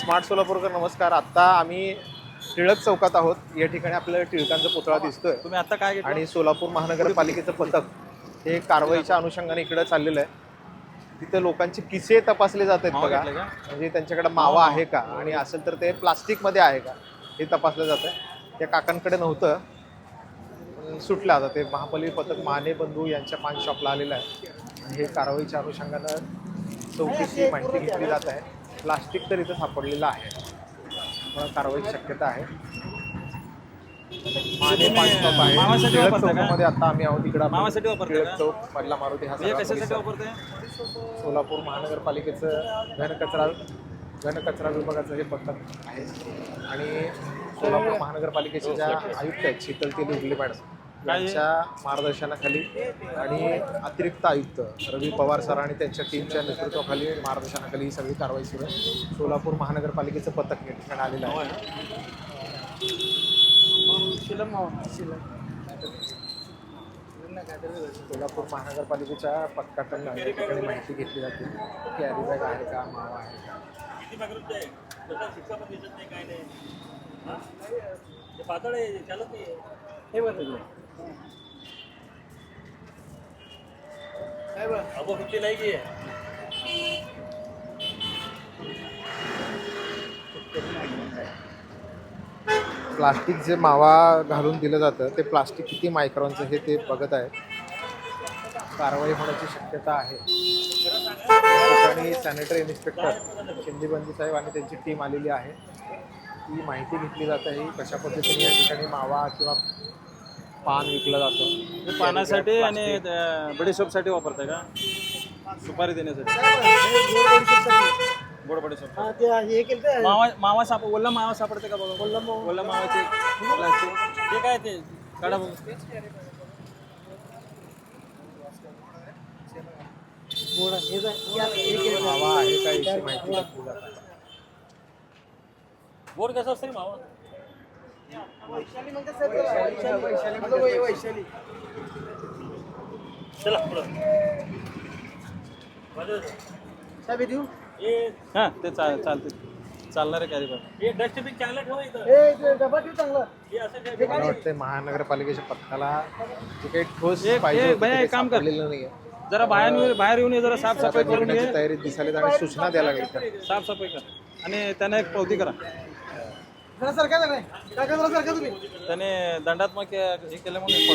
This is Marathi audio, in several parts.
स्मार्ट सोलापूरकर नमस्कार. आत्ता आम्ही टिळक चौकात आहोत. या ठिकाणी आपल्याला टिळकांचा पुतळा दिसतोय. तुम्ही आता काय आणि सोलापूर महानगरपालिकेचं पथक हे कारवाईच्या अनुषंगाने इकडे चाललेलं आहे. तिथे लोकांचे किसे तपासले जात आहेत बघा? म्हणजे त्यांच्याकडे मावा आहे का? आणि असेल तर ते प्लास्टिकमध्ये आहे का? हे तपासलं जात आहे. त्या काकांकडे नव्हतं. सुटलं आता. ते महापालिका पथक माने बंधू यांच्या पान शॉपला आलेलं आहे. आणि हे कारवाईच्या अनुषंगानं चौकशी माहिती घेतली जात आहे. प्लास्टिक तर इथं सापडलेलं आहे त्यामुळे कारवाईची शक्यता आहे माने पान शॉप आहे मावासाठी टिळक वापरता का? चौकामध्ये आता आम्ही आहोत इकडं आपण मावासाठी वापरता टिळक का? चौक मधला मारुती हा सगळा कशासाठी परिसर. वापरते सोलापूर महानगरपालिकेचं घनकचरा घनकचरा विभागाचं हे पथक आहे आणि सोलापूर महानगरपालिकेचे ज्या आयुक्त आहेत शीतल तेली उगले मॅडम यांच्या मार्गदर्शनाखाली आणि अतिरिक्त आयुक्त रवी पवार सर आणि त्यांच्या टीमच्या नेतृत्वाखाली मार्गदर्शनाखाली ही सगळी कारवाई सुरू आहे. सोलापूर महानगरपालिकेचं पथक या ठिकाणी आलेलं आहे. सोलापूर महानगरपालिकेच्या पथकाकडून या ठिकाणी माहिती घेतली जाते कॅरी बॅग आहे का मावा आहे का? हे? प्लास्टिक जे मावा घालून दिलं जातं ते प्लास्टिक किती मायक्रॉनचं हे ते बघत आहे कारवाई होण्याची शक्यता आहे. या ठिकाणी सॅनिटरी इन्स्पेक्टर शिंदेबंदी साहेब आणि त्यांची टीम आलेली आहे. ती माहिती घेतली जात आहे कशा पद्धतीने या ठिकाणी मावा किंवा पान विकलं जातं. हे पानासाठी आणि बडीशॉपसाठी वापरताय का? सुपारी देण्यासाठी. गोड बडीशॉप मावा मावा साप ओला मावा सापडते का बघा ओला ओला मावाचे ते काय ते? काढा बघू मावा आहे का गोड कसं असतं मावा? चला पुढं हा ते चा चालते चालणार आहे कॅरी बॅग डस्टबिन चांगलं. ठेवा मला वाटतं महानगरपालिकेच्या पथकाला जे काही ठोस पाहिजे होतं ते काम कर. सापडलेलं नाहीये. जरा बाहेर बाहेर येऊन ये, जरा साफसफाई करून घे तयारी दिसायला आणि सूचना द्यायला लागली. साफसफाई कर. आणि त्याने एक पावती करा. त्याने दंडात्मक हे केलं म्हणून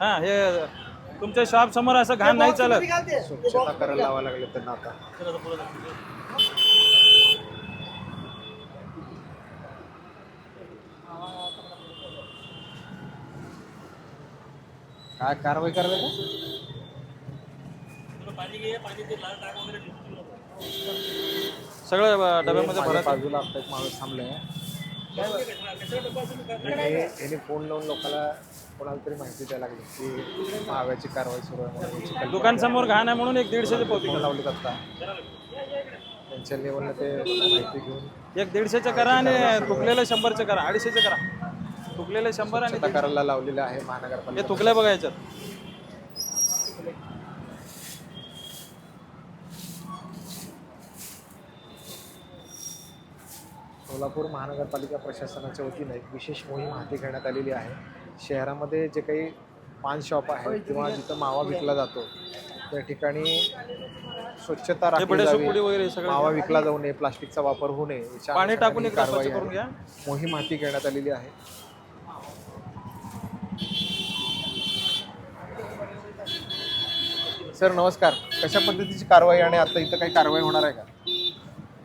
हा हे तुमच्या शॉप समोर असं घाण नाही चालत. स्वच्छता करायला लावा लागले त्यांना आता. काय कारवाई करायला का सगळं डब्यामध्ये माझ्या बाजूला आता एक माणूस थांबलाय. याने फोन लावून लोकांना कोणाला तरी माहिती द्यायला लागली की माव्याची कारवाई सुरू आहे कल्पना दुकान समोर घाण आहे म्हणून एक दीडशेची पावती फोन करा. लावली आता. त्यांच्या लेवलला ते माहिती घेऊन. एक दीडशेचं करा आणि तुकलेलं शंभरचं करा अडीचशेचं करा. तुकलेलं शंभर आणि स्वच्छता करायला लावलेलं आहे हे महानगरपालिका तुकल्या बघायच्यात सोलापूर महानगरपालिका प्रशासनाच्या वतीनं एक विशेष मोहीम हाती घेण्यात आलेली आहे. शहरामध्ये जे काही पान शॉप आहे किंवा जिथं मावा विकला जातो त्या ठिकाणी स्वच्छता हे राखली जावी मावा विकला जाऊ नये प्लास्टिकचा वापर होऊ नये याच्या पाणी टाकून कारवाई मोहीम हाती घेण्यात आलेली आहे. सर नमस्कार. कशा पद्धतीची कारवाई आणि आता इथं काही कारवाई होणार आहे का?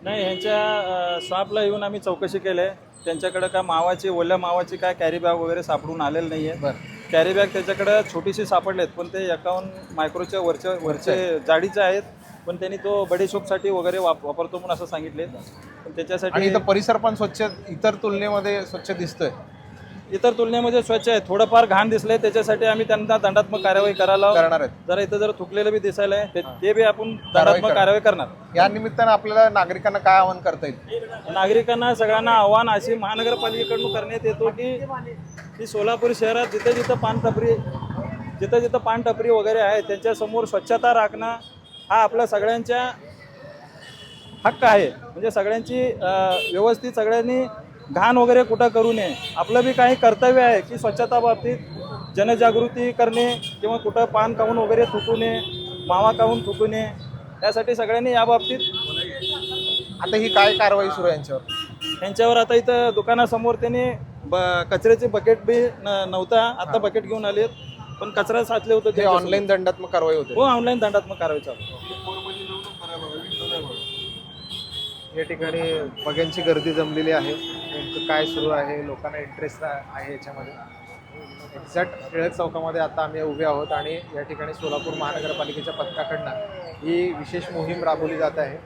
नाही ह्यांच्या शॉपला येऊन आम्ही चौकशी केली. आहे त्यांच्याकडे काय मावाची ओल्या मावाची काय कॅरी बॅग वगैरे सापडून आलेलं नाही आहे कॅरी बॅग त्याच्याकडे छोटीशी सापडलेत पण ते एकावन्न मायक्रोच्या वरच्या वरचे जाडीचे आहेत पण त्यांनी तो बडीशोपसाठी वगैरे वाप वापरतो म्हणून असं सांगितले पण त्याच्यासाठी परिसर पण स्वच्छ इतर तुलनेमध्ये स्वच्छ दिसतोय. इतर तुलनेमध्ये स्वच्छ आहे. थोडंफार घाण दिसलंय. त्याच्यासाठी आम्ही त्यांना दंडात्मक कारवाई करायला करणार आहेत. जरा इथं जर थुकलेलं बी दिसायला आहे. ते- बी आपण दंडात्मक करा. कारवाई करणार. या निमित्तानं आपल्याला नागरिकांना काय आवाहन करता येईल? नागरिकांना सगळ्यांना आव्हान अशी महानगरपालिकेकडून करण्यात येतो की की सोलापूर शहरात जिथं जिथं पानटपरी जिथं जिथं पानटपरी वगैरे आहे त्यांच्यासमोर स्वच्छता राखणं हा आपल्या सगळ्यांच्या हक्क आहे. म्हणजे सगळ्यांची अं, व्यवस्थित सगळ्यांनी घाण वगैरे कुठं करू नये. आपलं बी काही कर्तव्य आहे की स्वच्छता बाबतीत जनजागृती करणे किंवा कुठं पान खाऊन वगैरे थुकू नये मावा खाऊन थुकू नये त्यासाठी सगळ्यांनी या बाबतीत आता ही काय कारवाई सुरू आहे यांच्यावर? त्यांच्यावर आता इथं दुकानासमोर त्यांनी ब कचऱ्याचे बकेट बी न- नव्हता आता बकेट घेऊन आलेत. पण कचरा साचले होते त्यांच्यासमोर. ऑनलाईन दंडात्मक कारवाई होते. हो ऑनलाईन दंडात्मक कारवाई चालू. या ठिकाणी बघ्यांची गर्दी जमलेली आहे. नेमकं काय सुरू आहे लोकांना इंटरेस्ट आहे याच्यामध्ये. एक्झॅक्ट टिळक चौकामध्ये आता आम्ही उभे आहोत आणि या ठिकाणी सोलापूर महानगरपालिकेच्या पथकाकडनं ही विशेष मोहीम राबवली जात आहे.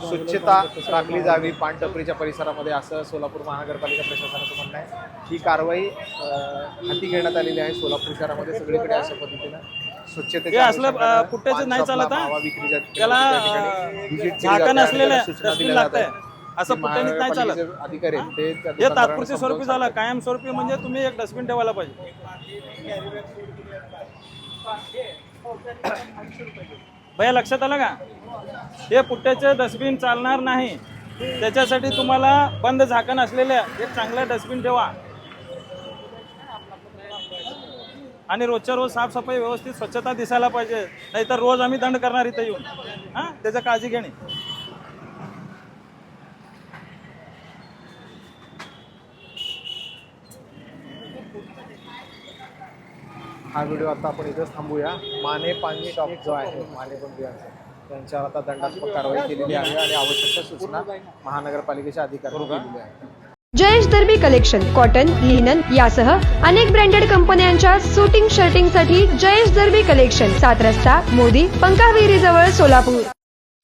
स्वच्छता राखली जावी पानटपरीच्या परिसरामध्ये असं सोलापूर महानगरपालिका प्रशासनाचं म्हणणं आहे. ही कारवाई हाती घेण्यात आलेली आहे सोलापूर शहरामध्ये सगळीकडे अशा पद्धतीनं. नाही चालत, त्याला visit केली झाकण जाते असलेलं सूचना दिल्या लागतंय. जातात. असं की पुट्ट्याने नाही चालत. महानगरपालिकेचे अधिकारी आहेत ते त्या हे दुकानदारांना तात्पुरती समजावून स्वरूपी झालं. कायमस्वरूपी म्हणजे तुम्ही एक डस्टबिन ठेवायला पाहिजे. भैया लक्षात आलं का? हे पुट्ट्याचे डस्टबिन चालणार नाही. त्याच्यासाठी तुम्हाला बंद झाकण असलेले एक चांगलं डस्टबिन ठेवा. आणि रोजच्या रोज साफसफाई व्यवस्थित स्वच्छता दिसायला पाहिजे. नाहीतर रोज आम्ही दंड करणार इथं येऊन. हां? त्याची काळजी घेणे. हा व्हिडिओ आता आपण इथेच थांबूया. माने पान शॉप जो आहे माने बंधूयांचा त्यांच्यावर आता दंडात्मक कारवाई केलेली आहे आणि आवश्यक सूचना महानगरपालिकेच्या अधिकाऱ्यांनी केलेल्या आहेत. Jayesh Darbi collection cotton linen यासह अनेक ब्रँडेड कंपन्यांच्या सुटिंग शर्टिंगसाठी जयेश दर्बी कलेक्शन सात रस्ता मोदी पंकाविरी जवळ सोलापूर.